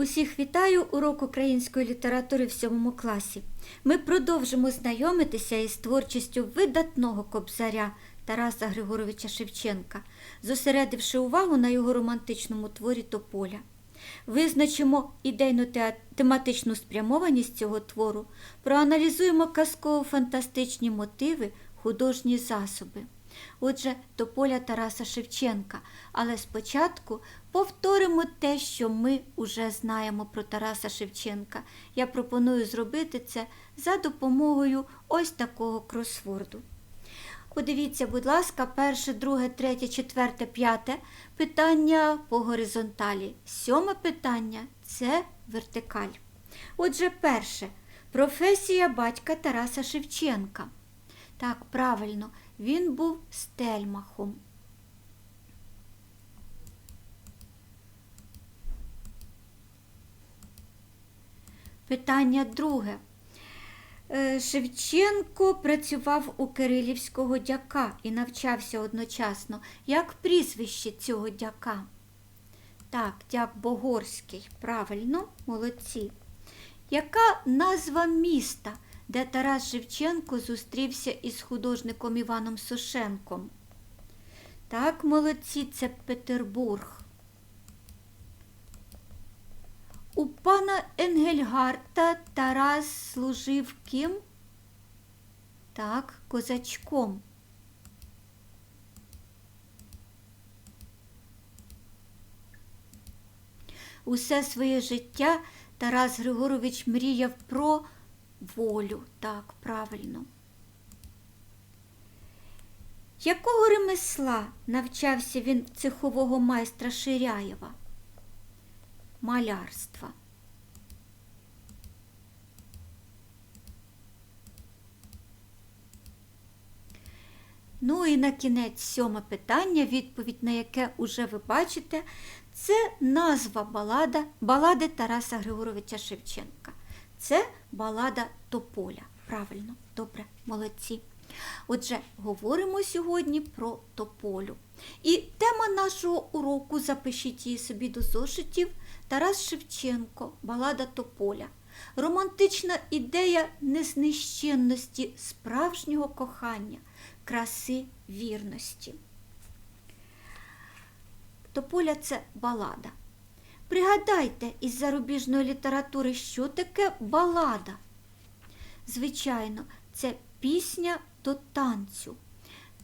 Усіх вітаю урок української літератури в сьомому класі. Ми продовжимо знайомитися із творчістю видатного кобзаря Тараса Григоровича Шевченка, зосередивши увагу на його романтичному творі Тополя. Визначимо ідейну тематичну спрямованість цього твору, проаналізуємо казково-фантастичні мотиви, художні засоби. Отже, Тополя Тараса Шевченка. Але спочатку повторимо те, що ми уже знаємо про Тараса Шевченка. Я пропоную зробити це за допомогою ось такого кросворду. Подивіться, будь ласка, перше, друге, третє, четверте, п'яте питання по горизонталі. Сьоме питання це вертикаль. Отже, перше. Професія батька Тараса Шевченка. Так, правильно, він був стельмахом. Питання друге. Е, Шевченко працював у Кирилівського дяка і навчався одночасно. Як прізвище цього дяка? Так, дяк Богорський. Правильно, молодці. Яка назва міста, де Тарас Шевченко зустрівся із художником Іваном Сошенком? Так, молодці, це Петербург. У пана Енгельгарта Тарас служив ким? Так, козачком. Усе своє життя Тарас Григорович мріяв про волю. Так, правильно. Якого ремесла навчався він цехового майстра Ширяєва? Малярства. Ну і на кінець сьоме питання, відповідь на яке уже ви бачите, це назва балада, балади Тараса Григоровича Шевченка. Це балада Тополя. Правильно, добре, молодці. Отже, говоримо сьогодні про тополю. І тема нашого уроку, запишіть її собі до зошитів, Тарас Шевченко, балада Тополя. Романтична ідея незнищенності справжнього кохання, краси вірності. Тополя це балада. Пригадайте із зарубіжної літератури, що таке балада. Звичайно, це пісня до танцю.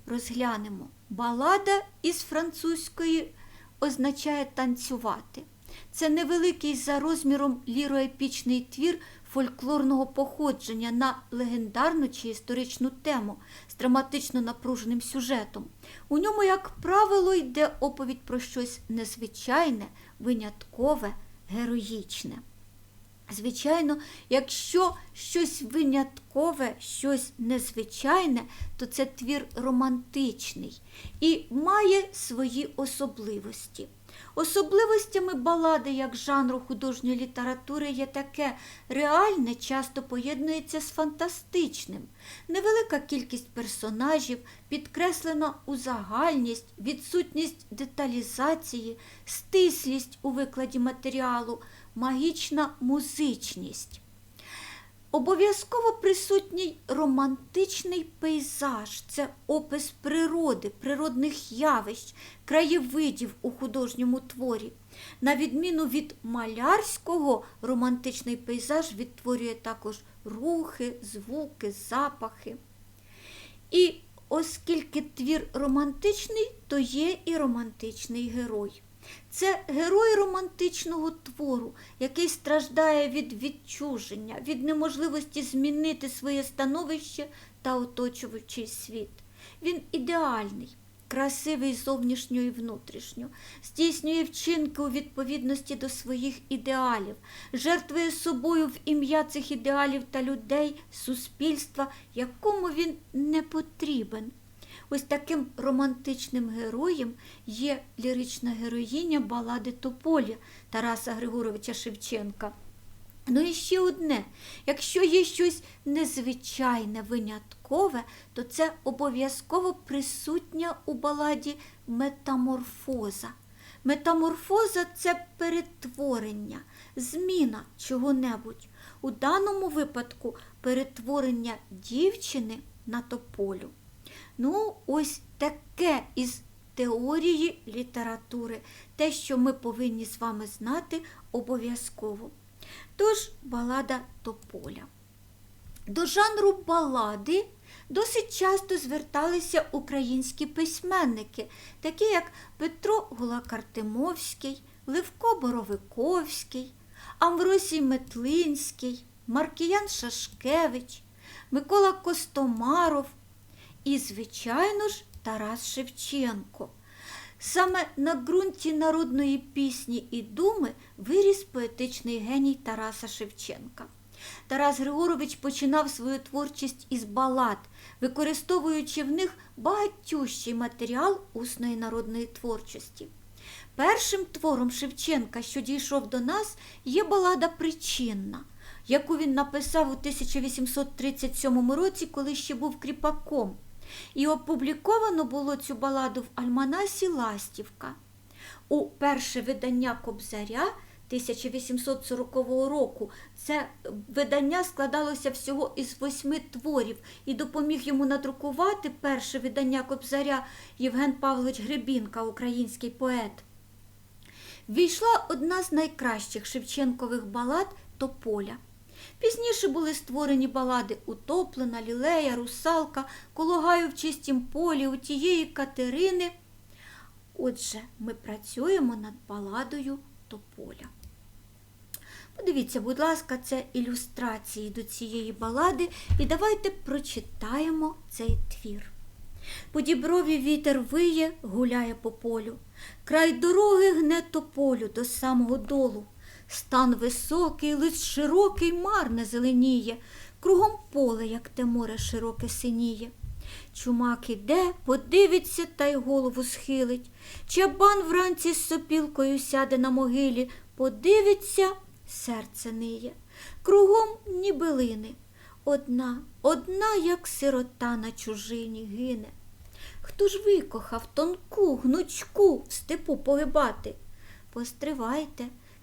Розглянемо. Балада із французької означає танцювати. Це невеликий за розміром ліроепічний твір фольклорного походження на легендарну чи історичну тему з драматично напруженим сюжетом. У ньому, як правило, йде оповідь про щось незвичайне, виняткове, героїчне. Звичайно, якщо щось виняткове, щось незвичайне, то це твір романтичний і має свої особливості. Особливостями балади як жанру художньої літератури є таке реальне часто поєднується з фантастичним. Невелика кількість персонажів підкреслена узагальність, відсутність деталізації, стислість у викладі матеріалу, магічна музичність. Обов'язково присутній романтичний пейзаж це опис природи, природних явищ, краєвидів у художньому творі. На відміну від малярського, романтичний пейзаж відтворює також рухи, звуки, запахи. І оскільки твір романтичний, то є і романтичний герой. Це герой романтичного твору, який страждає від відчуження, від неможливості змінити своє становище та оточуючий світ. Він ідеальний, красивий зовнішньо і внутрішньо, здійснює вчинки у відповідності до своїх ідеалів, жертвує собою в ім'я цих ідеалів та людей, суспільства, якому він не потрібен. Ось таким романтичним героєм є лірична героїня балади Тополя Тараса Григоровича Шевченка. Ну і ще одне, якщо є щось незвичайне, виняткове, то це обов'язково присутня у баладі метаморфоза. Метаморфоза це перетворення, зміна чого-небудь. У даному випадку перетворення дівчини на тополю. Ну, ось таке із теорії літератури, те, що ми повинні з вами знати обов'язково. Тож, балада тополя. До жанру балади досить часто зверталися українські письменники, такі як Петро Гулакартимовський, Левко Боровиковський, Амвросій Метлинський, Маркіян Шашкевич, Микола Костомаров і, звичайно ж, Тарас Шевченко. Саме на ґрунті народної пісні і думи виріс поетичний геній Тараса Шевченка. Тарас Григорович починав свою творчість із балад, використовуючи в них багатющий матеріал усної народної творчості. Першим твором Шевченка, що дійшов до нас, є балада Причинна, яку він написав у 1837 році, коли ще був кріпаком. І опубліковано було цю баладу в Альманасі Ластівка. У перше видання Кобзаря 1840 року це видання складалося всього із восьми творів і допоміг йому надрукувати перше видання Кобзаря Євген Павлович Гребінка, український поет. Війшла одна з найкращих Шевченкових балад Тополя. Пізніше були створені балади Утоплена, Лілея, Русалка, Кологаю в чистім полі, у тієї Катерини. Отже, ми працюємо над баладою Тополя. Подивіться, будь ласка, це ілюстрації до цієї балади, і давайте прочитаємо цей твір. По діброві вітер виє, гуляє по полю. Край дороги гне тополю до самого долу. Стан високий, лист широкий, марне зеленіє, кругом поле, як те море широке синіє. Чумак іде, подивиться та й голову схилить. Чабан вранці з сопілкою сяде на могилі, подивиться, серце ниє. Кругом ні билини. Одна, одна, як сирота на чужині гине. Хто ж викохав тонку, гнучку в степу погибати? Постривайте,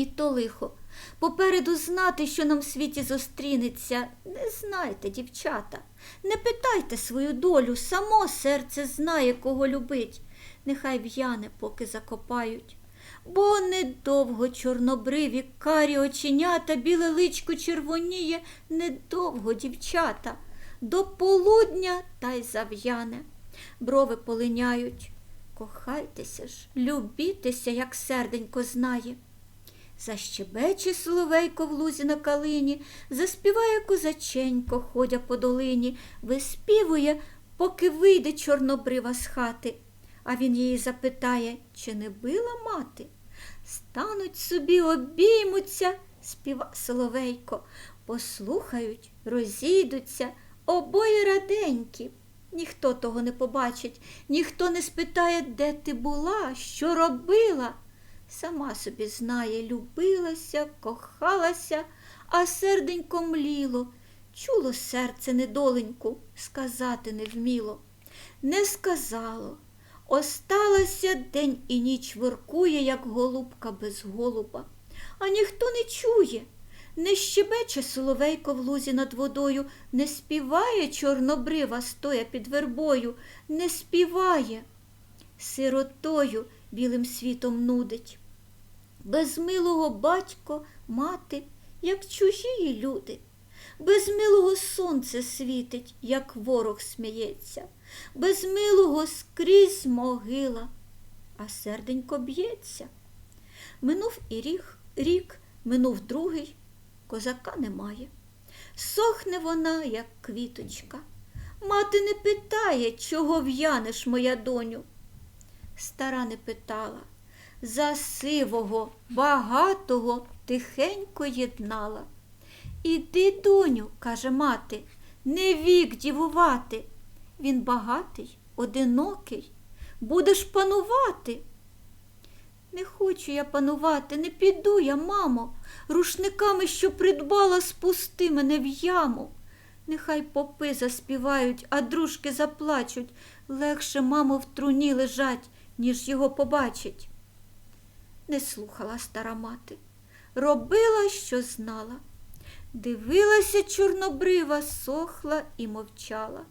І то лихо. Попереду знати, що нам в світі зустрінеться, не знайте, дівчата. Не питайте свою долю, само серце знає, кого любить. Нехай в'яне, поки закопають. Бо недовго чорнобриві, карі оченята, біле личко червоніє, недовго, дівчата, до полудня та й зав'яне. Брови полиняють. Кохайтеся ж, любітеся, як серденько знає. Защебече соловейко в лузі на калині, заспіває козаченько, ходя по долині, виспівує, поки вийде чорнобрива з хати. А він її запитає, чи не била мати? Стануть собі, обіймуться, співа соловейко, послухають, розійдуться, обоє раденькі. Ніхто того не побачить, ніхто не спитає, де ти була, що робила. Сама собі знає, любилася, кохалася, а серденько мліло. Чуло серце недоленьку, сказати не вміло. Не сказало. Осталася день і ніч воркує, як голубка без голуба. А ніхто не чує, не щебече соловейко в лузі над водою, не співає чорнобрива, стоя під вербою, не співає. Сиротою білим світом нудить. Без милого батько, мати, як чужі люди, без милого сонце світить, як ворог сміється, без милого скрізь могила, а серденько б'ється. Минув і рік, рік, минув другий, козака немає. Сохне вона, як квіточка. Мати не питає, чого в'янеш, моя доню. Стара не питала. За сивого, багатого тихенько єднала. Іди, доню, каже мати, не вік дівувати. Він багатий, одинокий, будеш панувати. Не хочу я панувати, не піду я, мамо, рушниками, що придбала, спусти мене в яму. Нехай попи заспівають, а дружки заплачуть. Легше, мамо, в труні лежать, ніж його побачить. Не слухала стара мати, робила, що знала. Дивилася чорнобрива, сохла і мовчала.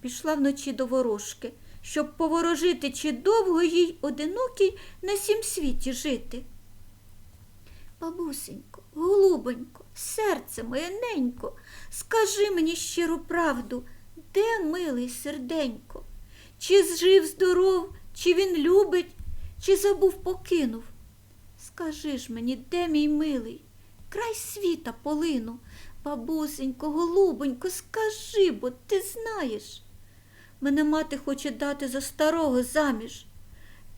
Пішла вночі до ворожки, щоб поворожити, чи довго їй одинокій на сім світі жити. Бабусенько, голубонько, серце моє ненько, скажи мені щиру правду, де милий серденько? Чи зжив здоров, чи він любить, чи забув покинув? Скажи ж мені, де мій милий? Край світа полину. Бабусенько, голубонько, скажи, бо ти знаєш. Мене мати хоче дати за старого заміж.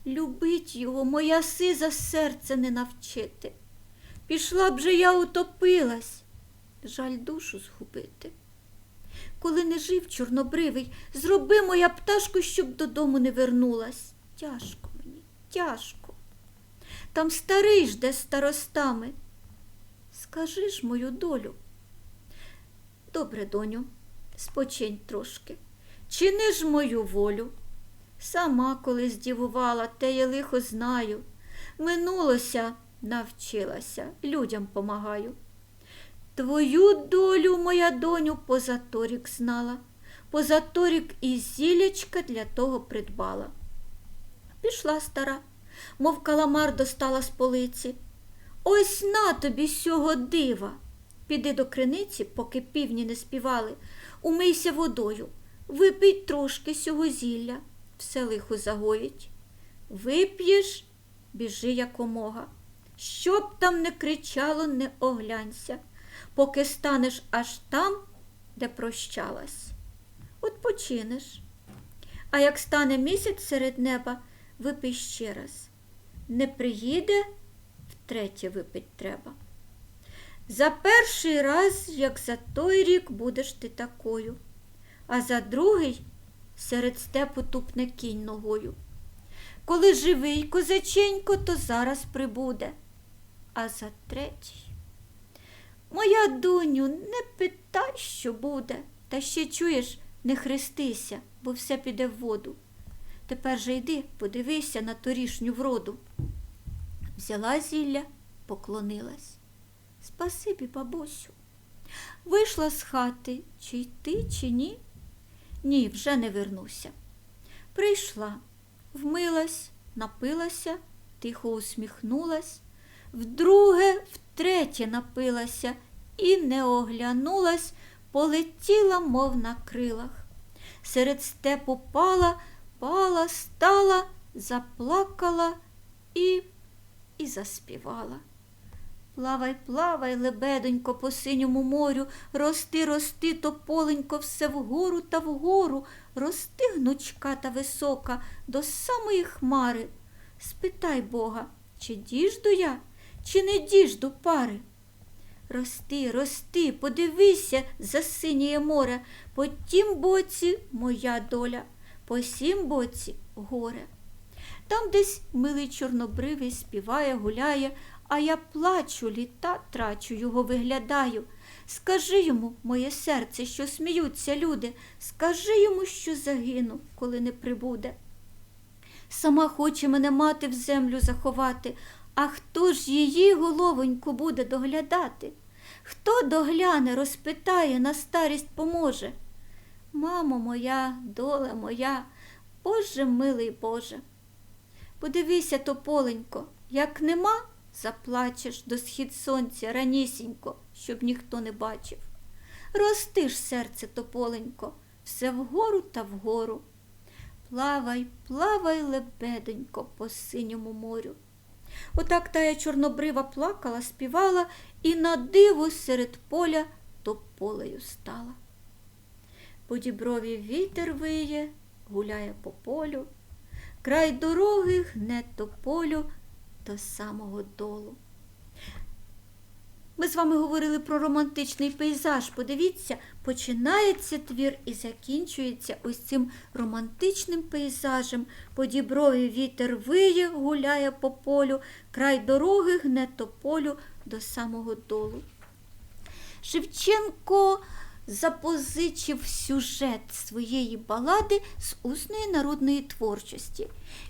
Любить його моя сиза серце не навчити. Пішла б же я утопилась, жаль душу згубити. Коли не жив чорнобривий, зроби моя пташку, щоб додому не вернулась. Тяжко тяжко. Там старий жде старостами. Скажи ж мою долю. Добре, доню, спочинь трошки. Чини ж мою волю. Сама колись дівувала, те я лихо знаю. Минулося, навчилася, людям помагаю. Твою долю, моя доню, позаторік знала, позаторік і зілячка для того придбала. Пішла стара, мов каламар достала з полиці. Ось на тобі сього дива. Піди до криниці, поки півні не співали, умийся водою, випий трошки сього зілля, все лихо загоїть. Вип'єш, біжи якомога. Щоб там не кричало, не оглянься, поки станеш аж там, де прощалась. От починеш. А як стане місяць серед неба, випий ще раз. Не приїде, втретє випить треба. За перший раз, як за той рік, будеш ти такою, а за другий серед степу тупне кінь ногою. Коли живий козаченько, то зараз прибуде, а за третій. Моя доню, не питай, що буде, та ще чуєш, не хрестися, бо все піде в воду. Тепер же йди, подивися на торішню вроду. Взяла зілля, поклонилась. Спасибі, бабусю. Вийшла з хати, чи йти, чи ні? Ні, вже не вернуся. Прийшла, вмилась, напилася, тихо усміхнулась, вдруге, втретє напилася і не оглянулась, полетіла, мов на крилах. Серед степу пала, пала, стала, заплакала і, і заспівала. Плавай, плавай, лебедонько, по синьому морю, рости, рости, тополенько, все вгору та вгору, рости гнучка та висока до самої хмари. Спитай Бога, чи діжду я, чи не діжду пари. Рости, рости, подивися за синє море, по тім боці моя доля, по сім боці горе. Там десь милий чорнобривий співає, гуляє, а я плачу, літа трачу, його виглядаю. Скажи йому, моє серце, що сміються люди, скажи йому, що загину, коли не прибуде. Сама хоче мене мати в землю заховати, а хто ж її головоньку буде доглядати? Хто догляне, розпитає, на старість поможе? Мамо моя, доля моя, Боже милий Боже. Подивися, тополенько, як нема, заплачеш до схід сонця ранісінько, щоб ніхто не бачив. Рости ж серце, тополенько, все вгору та вгору. Плавай, плавай, лебедонько, по синьому морю. Отак тая чорнобрива плакала, співала і на диво серед поля тополею стала. По діброві вітер виє, гуляє по полю. край дороги гне тополю до самого долу. Ми з вами говорили про романтичний пейзаж. Подивіться, починається твір і закінчується ось цим романтичним пейзажем. По діброві вітер виє, гуляє по полю, край дороги гне тополю до самого долу. Шевченко запозичив сюжет своєї балади з усної народної творчості.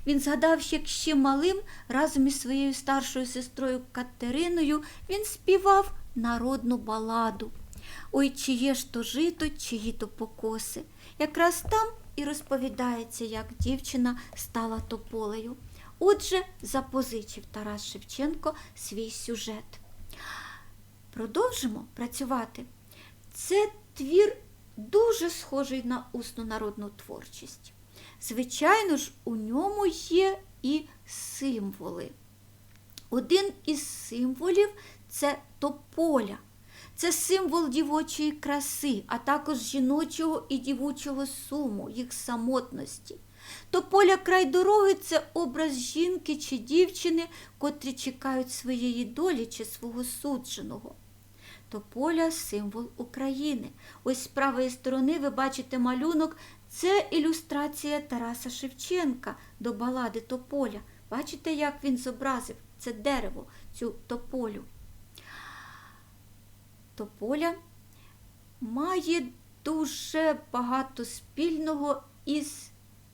Він згадав, що як ще малим разом із своєю старшою сестрою Катериною він співав народну баладу. Ой, чиє ж то жито, чиї то покоси. Якраз там і розповідається, як дівчина стала тополею. Отже, запозичив Тарас Шевченко свій сюжет. Продовжимо працювати. Це твір дуже схожий на усну народну творчість. Звичайно ж, у ньому є і символи. Один із символів це тополя. Це символ дівочої краси, а також жіночого і дівочого суму, їх самотності. Тополя край дороги це образ жінки чи дівчини, котрі чекають своєї долі чи свого судженого. Тополя символ України. Ось з правої сторони ви бачите малюнок. Це ілюстрація Тараса Шевченка до балади Тополя. Бачите, як він зобразив це дерево, цю тополю. Тополя має дуже багато спільного із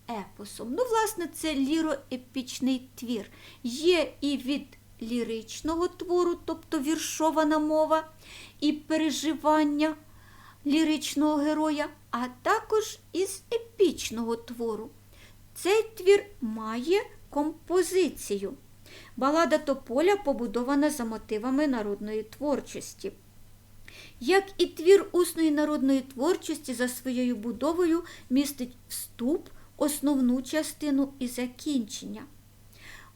епосом. Ну, власне, це ліроепічний твір. Є і від ліричного твору, тобто віршована мова, і переживання ліричного героя, а також із епічного твору. Цей твір має композицію. Балада Тополя побудована за мотивами народної творчості. Як і твір усної народної творчості за своєю будовою містить вступ, основну частину і закінчення.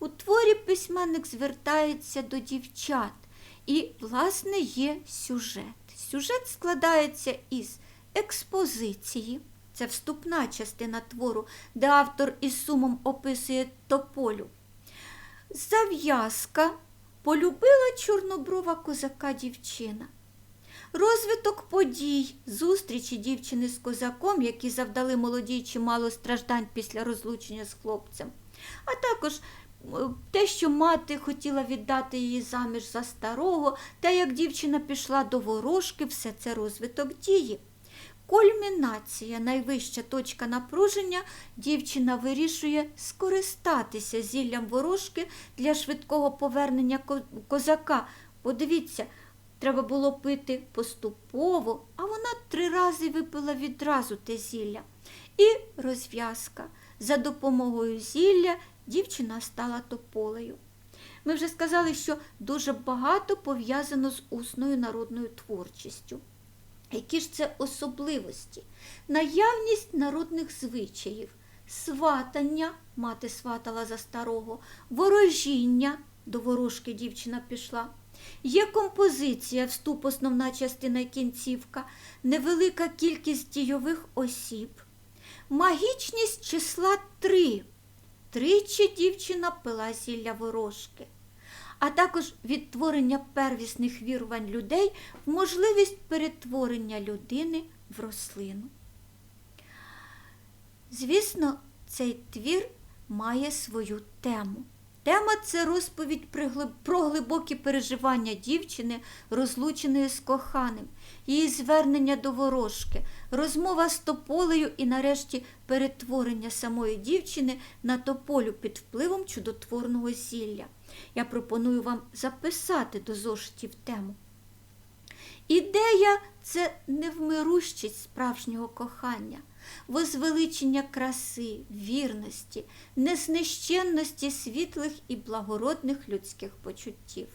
У творі письменник звертається до дівчат і, власне, є сюжет. Сюжет складається із експозиції, це вступна частина твору, де автор із сумом описує тополю. Зав'язка полюбила чорноброва козака дівчина. Розвиток подій, зустрічі дівчини з козаком, які завдали молодій чимало страждань після розлучення з хлопцем, а також те, що мати хотіла віддати її заміж за старого, те, як дівчина пішла до ворожки, все це розвиток дії. Кульмінація, найвища точка напруження, дівчина вирішує скористатися зіллям ворожки для швидкого повернення козака. Подивіться, треба було пити поступово, а вона три рази випила відразу те зілля. І розв'язка. За допомогою зілля дівчина стала тополею. Ми вже сказали, що дуже багато пов'язано з усною народною творчістю. Які ж це особливості? Наявність народних звичаїв, сватання, мати сватала за старого, ворожіння, до ворожки дівчина пішла. Є композиція, вступ, основна частина і кінцівка, невелика кількість дійових осіб, магічність числа три. Тричі дівчина пила зілля ворожки, а також відтворення первісних вірувань людей в можливість перетворення людини в рослину. Звісно, цей твір має свою тему. Тема це розповідь про глибокі переживання дівчини, розлученої з коханим, її звернення до ворожки, розмова з тополею і, нарешті, перетворення самої дівчини на тополю під впливом чудотворного зілля. Я пропоную вам записати до зошитів тему. Ідея це невмирущість справжнього кохання возвеличення краси, вірності, незнищенності світлих і благородних людських почуттів.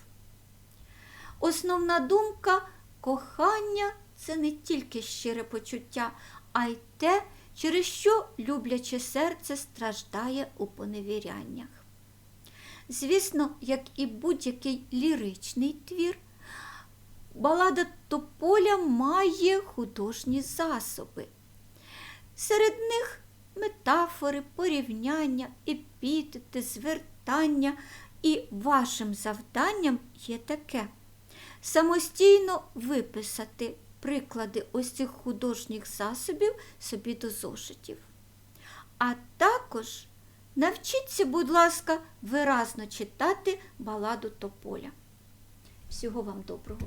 Основна думка кохання це не тільки щире почуття, а й те, через що любляче серце страждає у поневіряннях. Звісно, як і будь-який ліричний твір, балада Тополя має художні засоби. Серед них метафори, порівняння, епітети, звертання. І вашим завданням є таке самостійно виписати приклади ось цих художніх засобів собі до зошитів. А також навчіться, будь ласка, виразно читати баладу Тополя. Всього вам доброго!